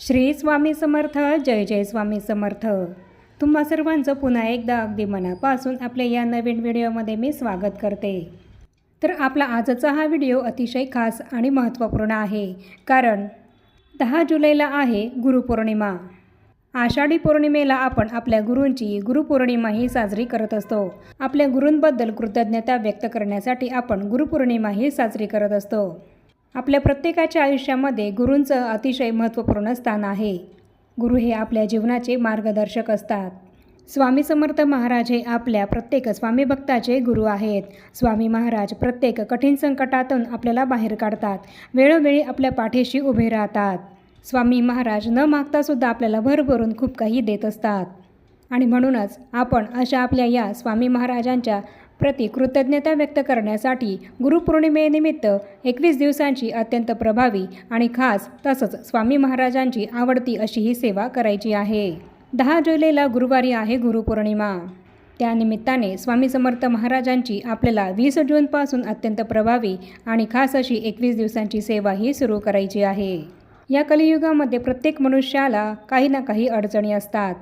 श्री स्वामी समर्थ जय जय स्वामी समर्थ. तुम्हा सर्वांचं पुन्हा एकदा अगदी मनापासून आपल्या या नवीन व्हिडिओमध्ये मी स्वागत करते. तर आपला आजचा हा व्हिडिओ अतिशय खास आणि महत्त्वपूर्ण आहे कारण दहा जुलैला आहे गुरुपौर्णिमा. आषाढी पौर्णिमेला आपण आपल्या गुरूंची गुरुपौर्णिमा ही साजरी करत असतो. आपल्या गुरूंबद्दल कृतज्ञता व्यक्त करण्यासाठी आपण गुरुपौर्णिमा ही साजरी करत असतो. आपल्या प्रत्येकाच्या आयुष्यामध्ये गुरूंचं अतिशय महत्त्वपूर्ण स्थान आहे. गुरु हे आपल्या जीवनाचे मार्गदर्शक असतात. स्वामी समर्थ महाराज हे आपल्या प्रत्येक स्वामी भक्ताचे गुरु आहेत. स्वामी महाराज प्रत्येक कठीण संकटातून आपल्याला बाहेर काढतात. वेळोवेळी आपल्या पाठीशी उभे राहतात. स्वामी महाराज न मागतासुद्धा आपल्याला भरभरून खूप काही देत असतात. आणि म्हणूनच आपण अशा आपल्या या स्वामी महाराजांच्या प्रति कृतज्ञता व्यक्त करण्यासाठी गुरुपौर्णिमेनिमित्त एकवीस दिवसांची अत्यंत प्रभावी आणि खास तसंच स्वामी महाराजांची आवडती अशी ही सेवा करायची आहे. दहा जुलैला गुरुवारी आहे गुरुपौर्णिमा. त्यानिमित्ताने स्वामी समर्थ महाराजांची आपल्याला वीस जूनपासून अत्यंत प्रभावी आणि खास अशी एकवीस दिवसांची सेवा ही सुरू करायची आहे. या कलियुगामध्ये प्रत्येक मनुष्याला काही ना काही अडचणी असतात.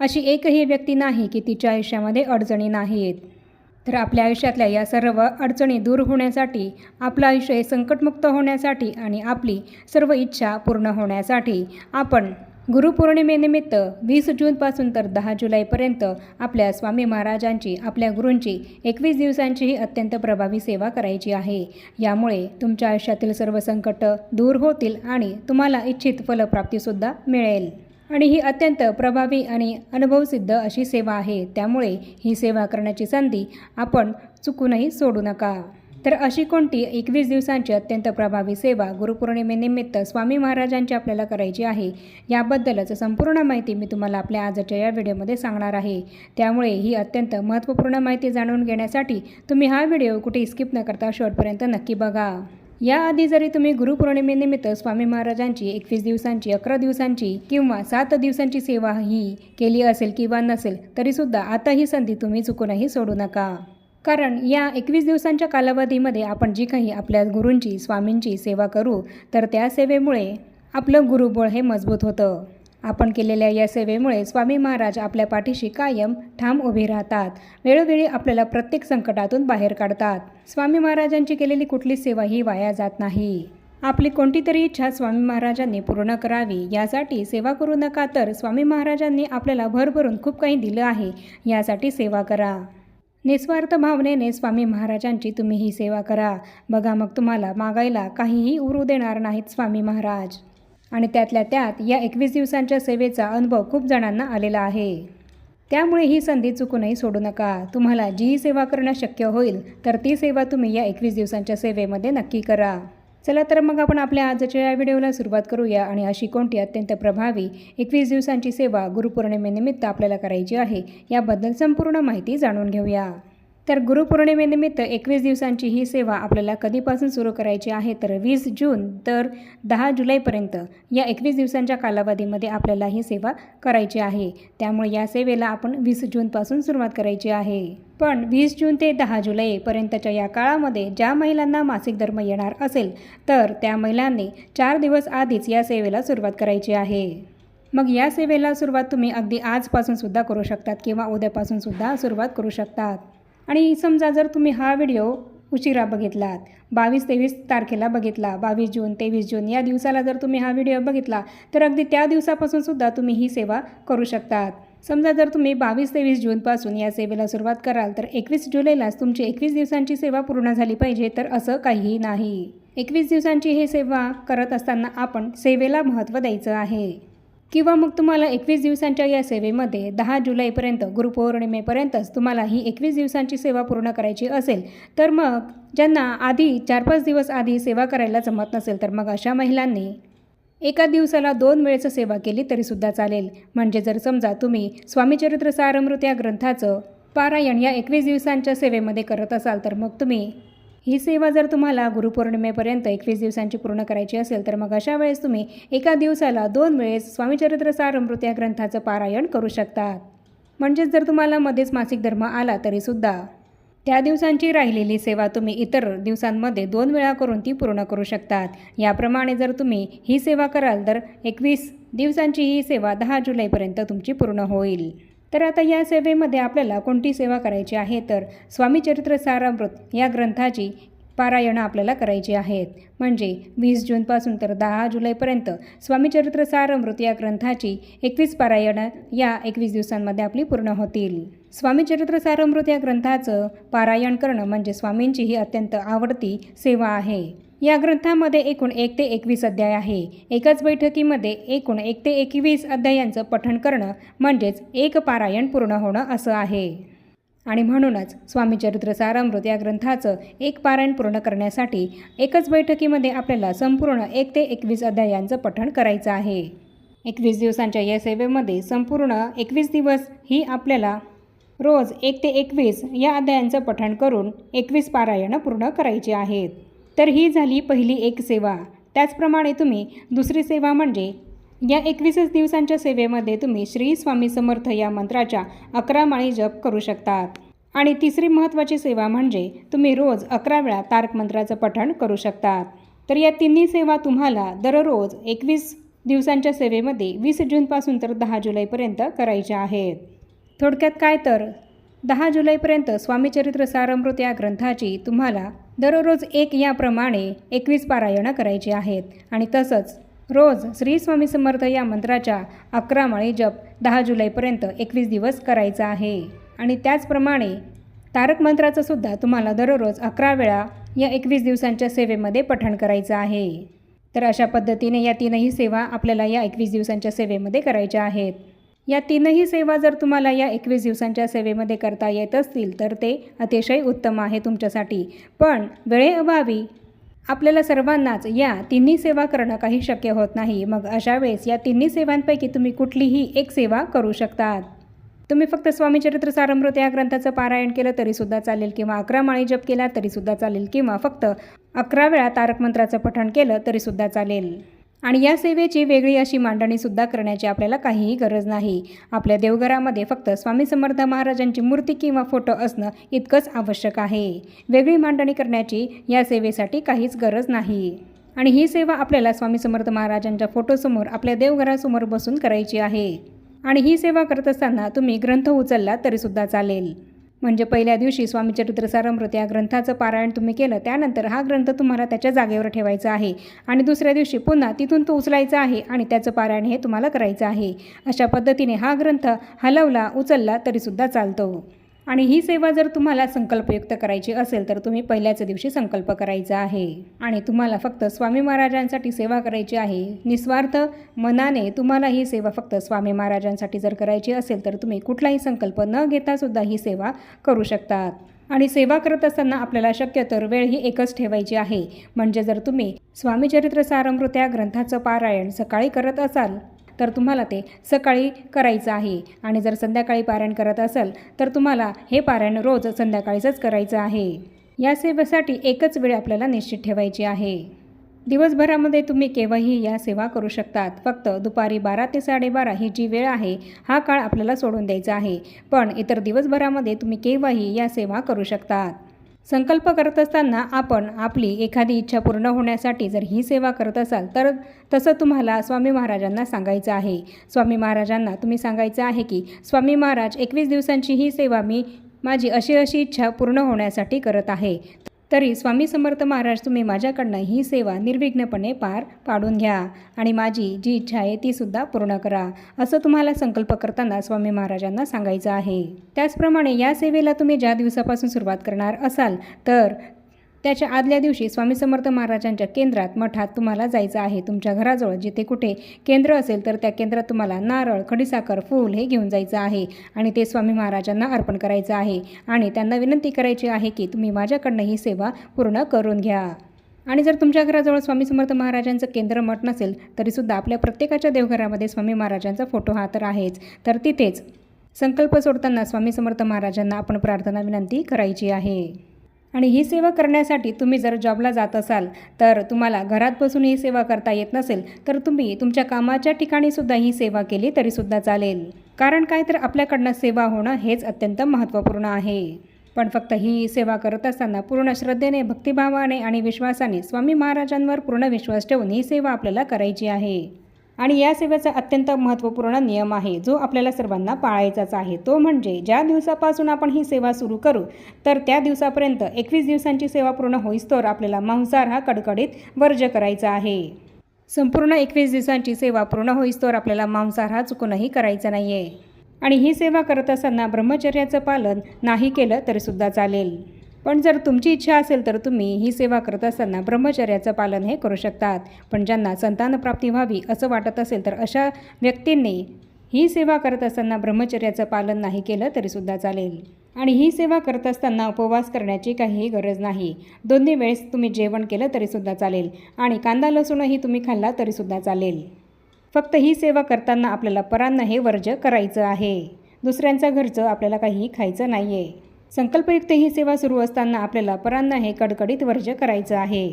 अशी एकही व्यक्ती नाही की तिच्या आयुष्यामध्ये अडचणी नाहीत. तर आपल्या आयुष्यातल्या या सर्व अडचणी दूर होण्यासाठी आपलं आयुष्य हे संकटमुक्त होण्यासाठी आणि आपली सर्व इच्छा पूर्ण होण्यासाठी आपण गुरुपौर्णिमेनिमित्त वीस जूनपासून तर दहा जुलैपर्यंत आपल्या स्वामी महाराजांची आपल्या गुरूंची एकवीस दिवसांची ही अत्यंत प्रभावी सेवा करायची आहे. यामुळे तुमच्या आयुष्यातील सर्व संकट दूर होतील आणि तुम्हाला इच्छित फलप्राप्तीसुद्धा मिळेल. आणि ही अत्यंत प्रभावी आणि अनुभवसिद्ध अशी सेवा आहे. त्यामुळे ही सेवा करण्याची संधी आपण चुकूनही सोडू नका. तर अशी कोणती एकवीस दिवसांची अत्यंत प्रभावी सेवा गुरुपौर्णिमेनिमित्त स्वामी महाराजांची आपल्याला करायची आहे याबद्दलच संपूर्ण माहिती मी तुम्हाला आपल्या आजच्या या व्हिडिओमध्ये सांगणार आहे. त्यामुळे ही अत्यंत महत्त्वपूर्ण माहिती जाणून घेण्यासाठी तुम्ही हा व्हिडिओ कुठे स्किप न करता शेवटपर्यंत नक्की बघा. याआधी जरी तुम्ही गुरुपौर्णिमेनिमित्त स्वामी महाराजांची एकवीस दिवसांची अकरा दिवसांची किंवा सात दिवसांची सेवा ही केली असेल किंवा नसेल तरीसुद्धा आता ही संधी तुम्ही चुकूनही सोडू नका. कारण या एकवीस दिवसांच्या कालावधीमध्ये आपण जी काही आपल्या गुरूंची स्वामींची सेवा करू तर त्या सेवेमुळे आपलं गुरुबळ हे मजबूत होतं. आपण केलेल्या या सेवेमुळे स्वामी महाराज आपल्या पाठीशी कायम ठाम उभे राहतात. वेळोवेळी आपल्याला प्रत्येक संकटातून बाहेर काढतात. स्वामी महाराजांची केलेली कुठलीच सेवा ही वाया जात नाही. आपली कोणती तरी इच्छा स्वामी महाराजांनी पूर्ण करावी यासाठी सेवा करू नका तर स्वामी महाराजांनी आपल्याला भरभरून खूप काही दिलं आहे यासाठी सेवा करा. निस्वार्थ भावनेने स्वामी महाराजांची तुम्ही ही सेवा करा. बघा मग तुम्हाला मागायला काहीही उरू देणार नाहीत स्वामी महाराज. आणि त्यातल्या त्यात या एकवीस दिवसांच्या सेवेचा अनुभव खूप जणांना आलेला आहे. त्यामुळे ही संधी चुकूनही सोडू नका. तुम्हाला जी सेवा करणं शक्य होईल तर ती सेवा तुम्ही या एकवीस दिवसांच्या सेवेमध्ये नक्की करा. चला तर मग आपण आपल्या आजच्या या व्हिडिओला सुरुवात करूया आणि अशी कोणती अत्यंत प्रभावी एकवीस दिवसांची सेवा गुरुपौर्णिमेनिमित्त आपल्याला करायची आहे याबद्दल संपूर्ण माहिती जाणून घेऊया. तर गुरुपौर्णिमेनिमित्त एकवीस दिवसांची ही सेवा आपल्याला कधीपासून सुरू करायची आहे? तर वीस जून तर दहा जुलैपर्यंत या एकवीस दिवसांच्या कालावधीमध्ये आपल्याला ही सेवा करायची आहे. त्यामुळे या सेवेला आपण वीस जूनपासून सुरुवात करायची आहे. पण वीस जून ते दहा जुलैपर्यंतच्या या काळामध्ये ज्या महिलांना मासिक धर्म येणार असेल तर त्या महिलांनी चार दिवस आधीच या सेवेला सुरुवात करायची आहे. मग या सेवेला सुरुवात तुम्ही अगदी आजपासून सुद्धा करू शकतात किंवा उद्यापासून सुद्धा सुरुवात करू शकतात? आणि समजा जर तुम्ही हा व्हिडिओ उशिरा बघितलात बावीस तेवीस तारखेला बघितला बावीस जून तेवीस जून या दिवसाला जर तुम्ही हा व्हिडिओ बघितला तर अगदी त्या दिवसापासून सुद्धा तुम्ही ही सेवा करू शकतात. समजा जर तुम्ही बावीस तेवीस जूनपासून या सेवेला सुरुवात कराल तर एकवीस जुलैलाच तुमची एकवीस दिवसांची सेवा पूर्ण झाली पाहिजे तर असं काहीही नाही. एकवीस दिवसांची ही सेवा करत असताना आपण सेवेला महत्त्व द्यायचं आहे. किंवा मग तुम्हाला एकवीस दिवसांच्या या सेवेमध्ये दहा जुलैपर्यंत गुरुपौर्णिमेपर्यंतच तुम्हाला ही एकवीस दिवसांची सेवा पूर्ण करायची असेल तर मग ज्यांना आधी चार पाच दिवस आधी सेवा करायला जमत नसेल तर मग अशा महिलांनी एका दिवसाला दोन वेळेचं सेवा केली तरीसुद्धा चालेल. म्हणजे जर समजा तुम्ही स्वामीचरित्र सारमृत या ग्रंथाचं पारायण या एकवीस दिवसांच्या सेवेमध्ये करत असाल तर मग तुम्ही ही सेवा जर तुम्हाला गुरुपौर्णिमेपर्यंत एकवीस दिवसांची पूर्ण करायची असेल तर मग अशा वेळेस तुम्ही एका दिवसाला दोन वेळेस स्वामीचरित्र सारमृत या ग्रंथाचं पारायण करू शकतात. म्हणजेच जर तुम्हाला मध्येच मासिक धर्म आला तरीसुद्धा त्या दिवसांची राहिलेली सेवा तुम्ही इतर दिवसांमध्ये दोन वेळा करून ती पूर्ण करू शकतात. याप्रमाणे जर तुम्ही ही सेवा कराल तर एकवीस दिवसांची ही सेवा दहा जुलैपर्यंत तुमची पूर्ण होईल. तर आता या सेवेमध्ये आपल्याला कोणती सेवा करायची आहे? तर स्वामी चरित्र सारामृत या ग्रंथाची पारायणं आपल्याला करायची आहेत. म्हणजे वीस जूनपासून तर दहा जुलैपर्यंत स्वामीचरित्र सारामृत या ग्रंथाची एकवीस पारायणं या एकवीस दिवसांमध्ये आपली पूर्ण होतील. स्वामीचरित्र सारामृत या ग्रंथाचं पारायण करणं म्हणजे स्वामींची ही अत्यंत आवडती सेवा आहे. या ग्रंथामध्ये एकूण एक ते एकवीस अध्याय आहे. एकाच बैठकीमध्ये एकूण एक ते एकवीस अध्यायांचं पठण करणं म्हणजेच एक पारायण पूर्ण होणं असं आहे. आणि म्हणूनच स्वामी चरित्र सारामृत या ग्रंथाचं एक पारायण पूर्ण करण्यासाठी एकच बैठकीमध्ये आपल्याला संपूर्ण एक ते एकवीस अध्यायांचं पठण करायचं आहे. एकवीस दिवसांच्या या सेवेमध्ये संपूर्ण एकवीस दिवस ही आपल्याला रोज एक ते एकवीस या अध्यायांचं पठण करून एकवीस पारायणं पूर्ण करायची आहेत. तर ही झाली पहिली एक सेवा. त्याचप्रमाणे तुम्ही दुसरी सेवा म्हणजे या एकवीसच दिवसांच्या सेवेमध्ये तुम्ही श्री स्वामी समर्थ या मंत्राच्या अकरा माळी जप करू शकतात. आणि तिसरी महत्त्वाची सेवा म्हणजे तुम्ही रोज अकरा वेळा तारक मंत्राचं पठण करू शकतात. तर या तिन्ही सेवा तुम्हाला दररोज एकवीस दिवसांच्या सेवेमध्ये वीस जूनपासून तर दहा जुलैपर्यंत करायच्या आहेत. थोडक्यात काय तर? दहा जुलैपर्यंत स्वामीचरित्र सारामृत या ग्रंथाची तुम्हाला दररोज एक याप्रमाणे एकवीस पारायणं करायची आहेत. आणि तसंच रोज श्री स्वामी समर्थ या मंत्राच्या अकरा माळी जप दहा जुलैपर्यंत एकवीस दिवस करायचा आहे. आणि त्याचप्रमाणे तारक मंत्राचं सुद्धा तुम्हाला दररोज अकरा वेळा या एकवीस दिवसांच्या सेवेमध्ये पठण करायचं आहे. तर अशा पद्धतीने या तीनही सेवा आपल्याला या एकवीस दिवसांच्या सेवेमध्ये करायच्या आहेत. या तीनही सेवा जर तुम्हाला या एकवीस दिवसांच्या सेवेमध्ये करता येत असतील तर ते अतिशय उत्तम आहे तुमच्यासाठी. पण वेळेअभावी आपल्याला सर्वांनाच या तिन्ही सेवा करणं काही शक्य होत नाही. मग अशा वेळेस या तिन्ही सेवांपैकी तुम्ही कुठलीही एक सेवा करू शकतात. तुम्ही फक्त स्वामीचरित्र सारमृत या ग्रंथाचं पारायण केलं तरीसुद्धा चालेल किंवा अकरा माळी जप केला तरीसुद्धा चालेल किंवा फक्त अकरा वेळा तारक मंत्राचं पठण केलं तरीसुद्धा चालेल. आणि या सेवेची वेगळी अशी मांडणीसुद्धा करण्याची आपल्याला काहीही गरज नाही. आपल्या देवघरामध्ये फक्त स्वामी समर्थ महाराजांची मूर्ती किंवा फोटो असणं इतकंच आवश्यक आहे. वेगळी मांडणी करण्याची या सेवेसाठी काहीच गरज नाही. आणि ही सेवा आपल्याला स्वामी समर्थ महाराजांच्या फोटोसमोर आपल्या देवघरासमोर बसून करायची आहे. आणि ही सेवा करत असताना तुम्ही ग्रंथ उचलला तरीसुद्धा चालेल. म्हणजे पहिल्या दिवशी स्वामी चरित्रसारमृत या ग्रंथाचं पारायण तुम्ही केलं त्यानंतर हा ग्रंथ तुम्हाला त्याच्या जागेवर ठेवायचा आहे. आणि दुसऱ्या दिवशी पुन्हा तिथून तो उचलायचा आहे आणि त्याचं पारायण हे तुम्हाला करायचं आहे. अशा पद्धतीने हा ग्रंथ हलवला उचलला तरीसुद्धा चालतो. आणि ही सेवा जर तुम्हाला संकल्पयुक्त करायची असेल तर तुम्ही पहिल्याच दिवशी संकल्प करायचा आहे. आणि तुम्हाला फक्त स्वामी महाराजांसाठी सेवा करायची आहे. निस्वार्थ मनाने तुम्हाला ही सेवा फक्त स्वामी महाराजांसाठी जर करायची असेल तर तुम्ही कुठलाही संकल्प न घेता सुद्धा ही सेवा करू शकतात. आणि सेवा करत असताना आपल्याला शक्य तर वेळ ही एकच ठेवायची आहे. म्हणजे जर तुम्ही स्वामीचरित्र सारमृत या ग्रंथाचं पारायण सकाळी करत असाल तर तुम्हाला ते सकाळी करायचं आहे. आणि जर संध्याकाळी पारायण करत असाल तर तुम्हाला हे पारायण रोज संध्याकाळीचंच करायचं आहे. या सेवेसाठी एकच वेळ आपल्याला निश्चित ठेवायची आहे. दिवसभरामध्ये तुम्ही केव्हाही या सेवा करू शकतात. फक्त दुपारी बारा ते साडेबारा ही जी वेळ आहे हा काळ आपल्याला सोडून द्यायचा आहे. पण इतर दिवसभरामध्ये तुम्ही केव्हाही या सेवा करू शकतात. संकल्प करत असताना आपण आपली एखादी इच्छा पूर्ण होण्यासाठी जर ही सेवा करत असाल तर तसं तुम्हाला स्वामी महाराजांना सांगायचं आहे. स्वामी महाराजांना तुम्ही सांगायचं आहे की स्वामी महाराज एकवीस दिवसांची ही सेवा मी माझी अशी अशी इच्छा पूर्ण होण्यासाठी करत आहे. तरी स्वामी समर्थ महाराज तुम्ही माझ्याकडनं ही सेवा निर्विघ्नपणे पार पाडून घ्या आणि माझी जी इच्छा आहे तीसुद्धा पूर्ण करा असं तुम्हाला संकल्प करताना स्वामी महाराजांना सांगायचं आहे. त्याचप्रमाणे या सेवेला तुम्ही ज्या दिवसापासून सुरुवात करणार असाल तर त्याच्या आदल्या दिवशी स्वामी समर्थ महाराजांच्या केंद्रात मठात तुम्हाला जायचं आहे. तुमच्या घराजवळ जिथे कुठे केंद्र असेल तर त्या केंद्रात तुम्हाला नारळ खडीसाखर फूल हे घेऊन जायचं आहे आणि ते स्वामी महाराजांना अर्पण करायचं आहे. आणि त्यांना विनंती करायची आहे की तुम्ही माझ्याकडनं ही सेवा पूर्ण करून घ्या. आणि जर तुमच्या घराजवळ स्वामी समर्थ महाराजांचं केंद्र मठ नसेल तरीसुद्धा आपल्या प्रत्येकाच्या देवघरामध्ये स्वामी महाराजांचा फोटो हा तर आहेच. तर तिथेच संकल्प सोडताना स्वामी समर्थ महाराजांना आपण प्रार्थना विनंती करायची आहे. आणि ही सेवा करण्यासाठी तुम्ही जर जॉबला जात असाल तर तुम्हाला घरात बसून ही सेवा करता येत नसेल तर तुम्ही तुमच्या कामाच्या ठिकाणी सुद्धा ही सेवा केली तरीसुद्धा चालेल. कारण काय तर आपल्याकडनं सेवा होणं हेच अत्यंत महत्त्वपूर्ण आहे. पण फक्त ही सेवा करत असताना पूर्ण श्रद्धेने भक्तिभावाने आणि विश्वासाने स्वामी महाराजांवर पूर्ण विश्वास ठेवून ही सेवा आपल्याला करायची आहे. आणि या सेवेचा अत्यंत महत्त्वपूर्ण नियम आहे जो आपल्याला सर्वांना पाळायचाच आहे. तो म्हणजे ज्या दिवसापासून आपण ही सेवा सुरू करू तर त्या दिवसापर्यंत एकवीस दिवसांची सेवा पूर्ण होईस्तोवर आपल्याला मांसाहार हा कडकडीत वर्ज करायचा आहे. संपूर्ण एकवीस दिवसांची सेवा पूर्ण होईस्तोवर आपल्याला मांसाहार हा चुकूनही करायचा नाही आहे आणि ही सेवा करत असताना ब्रह्मचर्याचं पालन नाही केलं तरीसुद्धा चालेल. पण जर तुमची इच्छा असेल तर तुम्ही ही सेवा करत असताना ब्रह्मचर्याचं पालन हे करू शकतात. पण ज्यांना संतानप्राप्ती व्हावी असं वाटत असेल तर अशा व्यक्तींनी ही सेवा करत असताना ब्रह्मचर्याचं पालन नाही केलं तरीसुद्धा चालेल. आणि ही सेवा करत असताना उपवास करण्याची काहीही गरज नाही. दोन्ही वेळेस तुम्ही जेवण केलं तरीसुद्धा चालेल. आणि कांदा लसूणही तुम्ही खाल्ला तरीसुद्धा चालेल. फक्त ही सेवा करताना आपल्याला परान्न हे वर्ज करायचं आहे. दुसऱ्यांचं घरचं आपल्याला काहीही खायचं नाही आहे संकल्पयुक्त ही सेवा सुरू असताना आपल्याला परांना हे कडकडीत वर्ज्य करायचं आहे.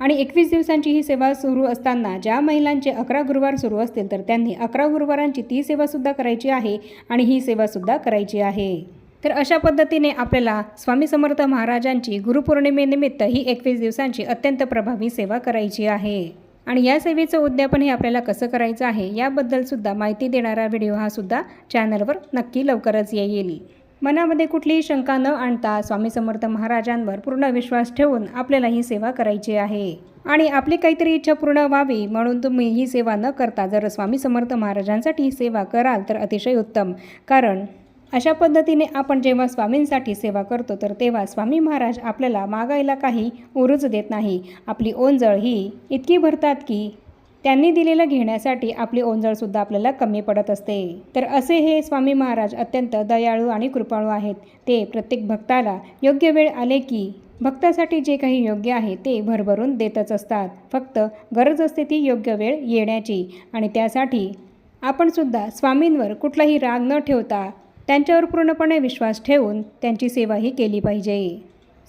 आणि एकवीस दिवसांची ही सेवा सुरू असताना ज्या महिलांचे अकरा गुरुवार सुरू असतील तर त्यांनी अकरा गुरुवारांची ती सेवासुद्धा करायची आहे आणि ही सेवासुद्धा करायची आहे. तर अशा पद्धतीने आपल्याला स्वामी समर्थ महाराजांची गुरुपौर्णिमेनिमित्त ही एकवीस दिवसांची अत्यंत प्रभावी सेवा करायची आहे. आणि या सेवेचं उद्यापन हे आपल्याला कसं करायचं आहे याबद्दलसुद्धा माहिती देणारा व्हिडिओ हा सुद्धा चॅनलवर नक्की लवकरच येईल. मनामध्ये कुठलीही शंका न आणता स्वामी समर्थ महाराजांवर पूर्ण विश्वास ठेवून आपल्याला ही सेवा करायची आहे. आणि आपली काहीतरी इच्छा पूर्ण व्हावी म्हणून तुम्ही ही सेवा न करता जर स्वामी समर्थ महाराजांसाठी ही सेवा कराल तर अतिशय उत्तम. कारण अशा पद्धतीने आपण जेव्हा स्वामींसाठी सेवा करतो तर तेव्हा स्वामी महाराज आपल्याला मागायला काही उरूच देत नाही. आपली ओंजळ ही इतकी भरतात की त्यांनी दिलेलं घेण्यासाठी आपली ओंजळसुद्धा आपल्याला कमी पडत असते. तर असे हे स्वामी महाराज अत्यंत दयाळू आणि कृपाळू आहेत. ते प्रत्येक भक्ताला योग्य वेळ आले की भक्तासाठी जे काही योग्य आहे ते भरभरून देतच असतात. फक्त गरज असते ती योग्य वेळ येण्याची आणि त्यासाठी आपणसुद्धा स्वामींवर कुठलाही राग न ठेवता त्यांच्यावर पूर्णपणे विश्वास ठेवून त्यांची सेवाही केली पाहिजे.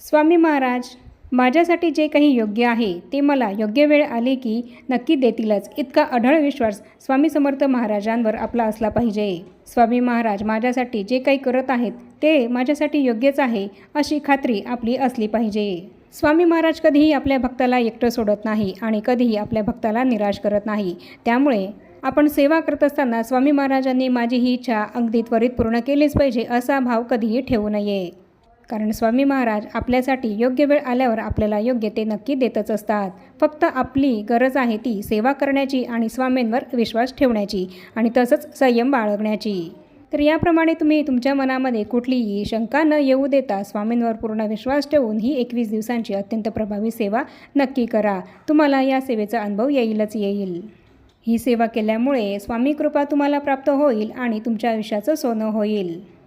स्वामी महाराज माझ्यासाठी जे काही योग्य आहे ते मला योग्य वेळ आली की नक्की देतीलच. इतका अढळ विश्वास स्वामी समर्थ महाराजांवर आपला असला पाहिजे. स्वामी महाराज माझ्यासाठी जे काही करत आहेत ते माझ्यासाठी योग्यच आहे अशी खात्री आपली असली पाहिजे. स्वामी महाराज कधीही आपल्या भक्ताला एकटं सोडत नाही आणि कधीही आपल्या भक्ताला निराश करत नाही. त्यामुळे आपण सेवा करत असताना स्वामी महाराजांनी माझी ही इच्छा अगदी त्वरित पूर्ण केलीच पाहिजे असा भाव कधीही ठेवू नये. कारण स्वामी महाराज आपल्यासाठी योग्य वेळ आल्यावर आपल्याला योग्य ते नक्की देतच असतात. फक्त आपली गरज आहे ती सेवा करण्याची आणि स्वामींवर विश्वास ठेवण्याची आणि तसंच संयम बाळगण्याची. तर याप्रमाणे तुम्ही तुमच्या मनामध्ये कुठलीही शंका न येऊ देता स्वामींवर पूर्ण विश्वास ठेवून ही एकवीस दिवसांची अत्यंत प्रभावी सेवा नक्की करा. तुम्हाला या सेवेचा अनुभव येईलच येईल. ही सेवा केल्यामुळे स्वामी कृपा तुम्हाला प्राप्त होईल आणि तुमच्या आयुष्याचं सोनं होईल.